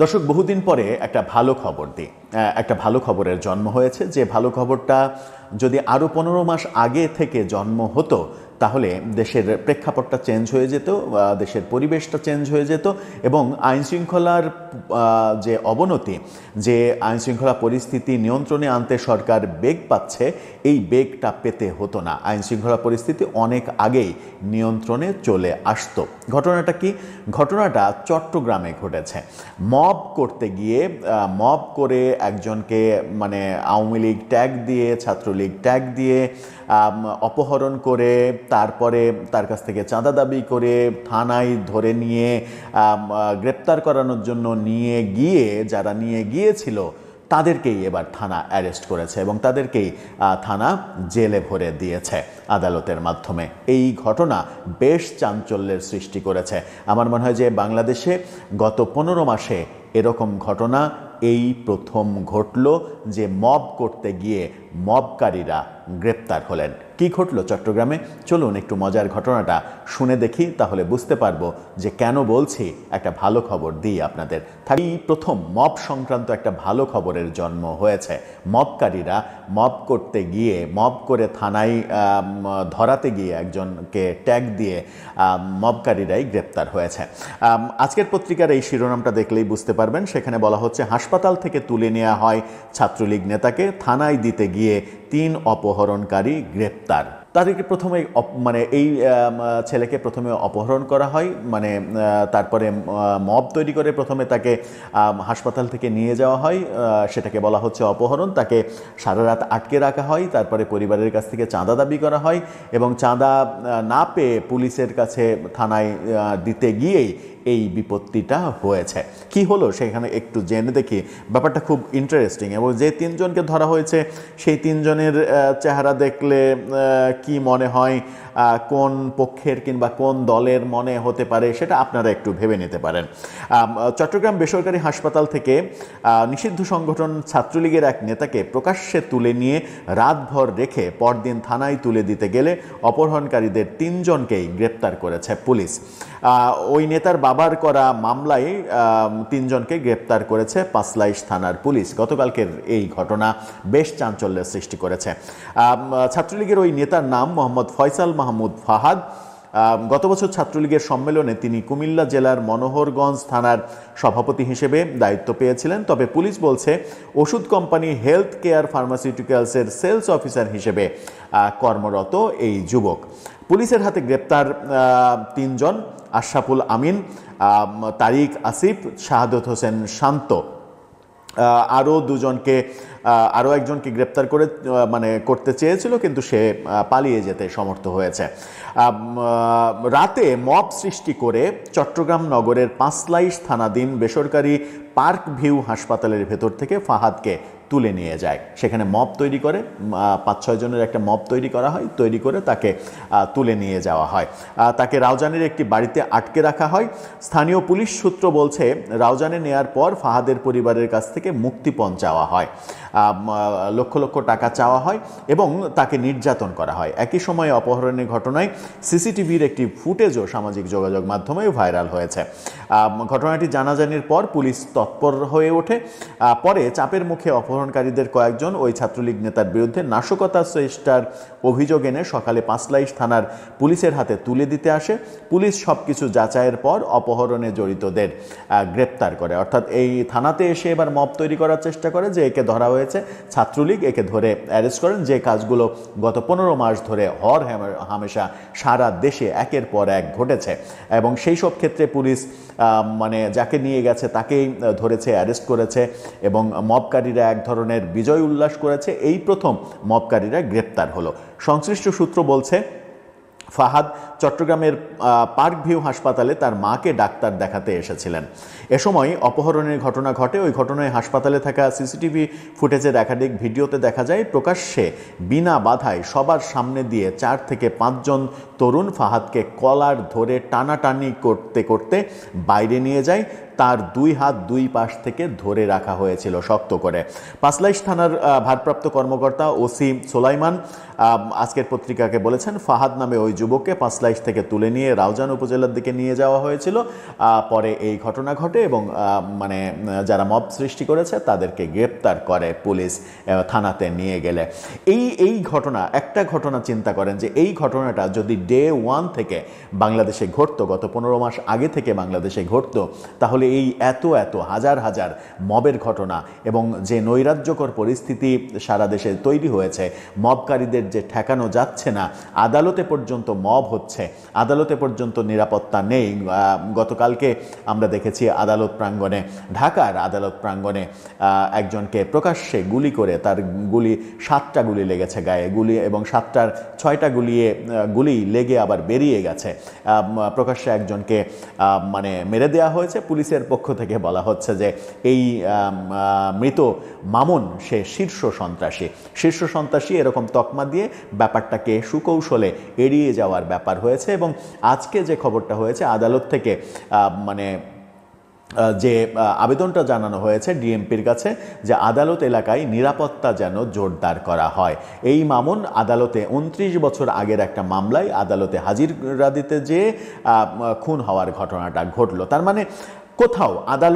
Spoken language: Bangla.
দর্শক, বহুদিন পরে একটা ভালো খবর দিই একটা ভালো খবরের জন্ম হয়েছে। যে ভালো খবরটা যদি আরও পনেরো মাস আগে থেকে জন্ম হতো তাহলে দেশের প্রেক্ষাপটটা চেঞ্জ হয়ে যেত দেশের পরিবেশটা চেঞ্জ হয়ে যেত, এবং আইনশৃঙ্খলার যে অবনতি, যে আইনশৃঙ্খলা পরিস্থিতি নিয়ন্ত্রণে আনতে সরকার বেগ পাচ্ছে, এই বেগটা পেতে হতো না। আইনশৃঙ্খলা পরিস্থিতি অনেক আগেই নিয়ন্ত্রণে চলে আসতো। ঘটনাটা কি? ঘটনাটা চট্টগ্রামে ঘটেছে। মব করতে গিয়ে মব করে একজনকে মানে আওয়ামী লীগ ট্যাগ দিয়ে, ছাত্রলীগ ট্যাগ দিয়ে অপহরণ করে তারপরে তার কাছ থেকে চাঁদা দাবি করে থানায় ধরে নিয়ে গ্রেপ্তার করানোর জন্য নিয়ে গিয়ে, যারা নিয়ে গিয়েছিল, তাদেরকেই এবার থানা অ্যারেস্ট করেছে এবং তাদেরকেই থানা জেলে ভরে দিয়েছে আদালতের মাধ্যমে। এই ঘটনা বেশ চাঞ্চল্যের সৃষ্টি করেছে। আমার মনে হয় যে বাংলাদেশে গত পনেরো মাসে এরকম ঘটনা এই প্রথম ঘটল যে মব করতে গিয়ে মবকারীরা গ্রেপ্তার হলেন। কি ঘটল চট্টগ্রামে? চলুন একটু মজার ঘটনাটা শুনে দেখি, তাহলে বুঝতে পারব যে কেন বলছি একটা ভালো খবর দিই আপনাদের। এই প্রথম মব সংক্রান্ত একটা ভালো খবরের জন্ম হয়েছে। মবকারীরা মব করতে গিয়ে, মব করে থানায় ধরাতে গিয়ে একজনকে ট্যাগ দিয়ে মবকারীরাই গ্রেপ্তার হয়েছে। আজকের পত্রিকার এই শিরোনামটা দেখলেই বুঝতে পারবেন। সেখানে বলা হচ্ছে, হাসপাতাল থেকে তুলে নেওয়া হয় ছাত্রলীগ নেতাকে, থানায় দিতে গিয়ে তিন অপহরণকারী গ্রেপ্তার। তাদেরকে প্রথমে মানে এই ছেলেকে প্রথমে অপহরণ করা হয় মানে তারপরে মব তৈরি করে প্রথমে তাকে হাসপাতাল থেকে নিয়ে যাওয়া হয় সেটাকে বলা হচ্ছে অপহরণ। তাকে সারা রাত আটকে রাখা হয়, তারপরে পরিবারের কাছ থেকে চাঁদা দাবি করা হয় এবং চাঁদা না পেয়ে পুলিশের কাছে থানায় দিতে গিয়েই এই বিপত্তিটা হয়েছে। কি হলো সেখানে একটু জেনে দেখি। ব্যাপারটা খুব ইন্টারেস্টিং এবং যে তিনজনকে ধরা হয়েছে, সেই তিনজনের চেহারা দেখলে কি মনে হয় কোন পক্ষের কিংবা কোন দলের মনে হতে পারে, সেটা আপনারা একটু ভেবে নিতে পারেন। চট্টগ্রাম বেসরকারি হাসপাতাল থেকে নিষিদ্ধ সংগঠন ছাত্রলীগের এক নেতাকে প্রকাশ্যে তুলে নিয়ে রাতভর রেখে পরদিন থানায় তুলে দিতে গেলে অপহরণকারীদের তিনজনকেই গ্রেপ্তার করেছে পুলিশ। ওই নেতার বাবার করা মামলায় তিনজনকে গ্রেপ্তার করেছে পাঁচলাইশ থানার পুলিশ। গতকালকের এই ঘটনা বেশ চাঞ্চল্যের সৃষ্টি করেছে। ছাত্রলীগের ওই নেতার নাম মোহাম্মদ ফয়সাল মাহমুদ ফাহাদ। গত বছর ছাত্রলীগের সম্মেলনে তিনি কুমিল্লা জেলার মনোহরগঞ্জ থানার সভাপতি হিসেবে দায়িত্ব পেয়েছিলেন। তবে পুলিশ বলছে, ওষুধ কোম্পানি হেলথ কেয়ার ফার্মাসিউটিক্যালসের সেলস অফিসার হিসেবে কর্মরত এই যুবক। পুলিশের হাতে গ্রেপ্তার তিনজন, আশরাফুল আমিন তারিক আসিফ, শাহাদত হোসেন শান্ত। আরও দুজনকে আরও একজনকে গ্রেপ্তার করে মানে করতে চেয়েছিল, কিন্তু সে পালিয়ে যেতে সমর্থ হয়েছে। রাতে মব সৃষ্টি করে চট্টগ্রাম নগরের পাঁচলাইশ থানাধীন বেসরকারি পার্ক ভিউ হাসপাতালের ভেতর থেকে ফাহাদকে তুলে নিয়ে যায়। সেখানে মব তৈরি করে পাঁচ, ছয় জনের একটা মব তৈরি করা হয়, তৈরি করে তাকে তুলে নিয়ে যাওয়া হয়। তাকে রাউজানের একটি বাড়িতে আটকে রাখা হয়। স্থানীয় পুলিশ সূত্র বলছে, রাউজানে নেয়ার পর ফাহাদের পরিবারের কাছ থেকে মুক্তিপণ চাওয়া হয়। লক্ষ লক্ষ টাকা চাওয়া হয় এবং তাকে নির্যাতন করা হয়। একই সময়ে অপহরণের ঘটনায় সিসিটিভির একটি ফুটেজও সামাজিক যোগাযোগ মাধ্যমে ভাইরাল হয়েছে। ঘটনাটি জানাজানির পর পুলিশ তৎপর হয়ে ওঠে। পরে চাপের মুখে অপহরণকারীদের কয়েকজন ওই ছাত্রলীগ নেতার বিরুদ্ধে নাশকতা চেষ্টার অভিযোগ এনে সকালে পাঁচলাইশ থানার পুলিশের হাতে তুলে দিতে আসে। পুলিশ সব কিছু যাচাইয়ের পর অপহরণে জড়িতদের গ্রেপ্তার করে। অর্থাৎ এই থানাতে এসে এবার মব তৈরি করার চেষ্টা করে যে একে ধরা হয়েছে ছাত্রলীগ, একে ধরে অ্যারেস্ট করেন। যে কাজগুলো গত পনেরো মাস ধরে হর হামেশা সারা দেশে একের পর এক ঘটেছে এবং সেই সব ক্ষেত্রে পুলিশ মানে যাকে নিয়ে গেছে তাকেই ধরেছে, অ্যারেস্ট করেছে এবং মবকারীরা এক ধরনের বিজয় উল্লাস করেছে, এই প্রথম মবকারীরা গ্রেপ্তার হলো। সংশ্লিষ্ট সূত্র বলছে, ফাহাদ চট্টগ্রামের পার্ক ভিউ হাসপাতালে তার মাকে ডাক্তার দেখাতে এসেছিলেন। এ সময় অপহরণের ঘটনা ঘটে, ওই ঘটনায় হাসপাতালে থাকা সিসিটিভি ফুটেজের একাধিক ভিডিওতে দেখা যায়, প্রকাশ্যে বিনা বাধায় সবার সামনে দিয়ে চার থেকে পাঁচজন তরুণ ফাহাদকে কলার ধরে টানাটানি করতে করতে বাইরে নিয়ে যায়। তার দুই হাত দুই পাশ থেকে ধরে রাখা হয়েছিল শক্ত করে। পাঁচলাইশ থানার ভারপ্রাপ্ত কর্মকর্তা ওসি সোলাইমান আজকের পত্রিকাকে বলেছেন, ফাহাদ নামে ওই যুবককে পাঁচলাইশ থেকে তুলে নিয়ে রাউজান উপজেলার দিকে নিয়ে যাওয়া হয়েছিল। পরে এই ঘটনা ঘটে এবং মানে যারা মব সৃষ্টি করেছে তাদেরকে গ্রেপ্তার করে পুলিশ থানাতে নিয়ে গেলে। এই এই ঘটনা, একটা ঘটনা চিন্তা করেন যে এই ঘটনাটা যদি ডে ওয়ান থেকে বাংলাদেশে ঘটতো, গত পনেরো মাস আগে থেকে বাংলাদেশে ঘটতো, তাহলে এই এত এত হাজার হাজার মবের ঘটনা এবং যে নৈরাজ্যকর পরিস্থিতি সারা দেশে তৈরি হয়েছে, মবকারীদের যে ঠেকানো যাচ্ছে না, আদালতে পর্যন্ত মব হচ্ছে, আদালতে পর্যন্ত নিরাপত্তা নেই। গতকালকে আমরা দেখেছি আদালত প্রাঙ্গণে, ঢাকার আদালত প্রাঙ্গণে একজনকে প্রকাশ্যে গুলি করে তার গুলি, সাতটা গুলি লেগেছে গায়ে, গুলি এবং সাতটার ছয়টা গুলিয়ে গুলি লেগে আবার বেরিয়ে গেছে। প্রকাশ্যে একজনকে মানে মেরে দেওয়া হয়েছে পুলিশের পক্ষ থেকে বলা হচ্ছে যে এই মৃত মামুন, সে শীর্ষ সন্ত্রাসী। শীর্ষ সন্ত্রাসী এরকম তকমা দিয়ে ব্যাপারটাকে সুকৌশলে এড়িয়ে যাওয়ার ব্যাপার হয়েছে এবং আজকে যে খবরটা হয়েছে, আদালত থেকে মানে যে আবেদনটা জানানো হয়েছে ডিএমপির কাছে যে আদালত এলাকায় নিরাপত্তা যেন জোরদার করা হয়। এই মামুন আদালতে উনত্রিশ বছর আগের একটা মামলায় আদালতে হাজিরা দিতে যে খুন হওয়ার ঘটনাটা ঘটলো। তার মানে কোথাও আদালত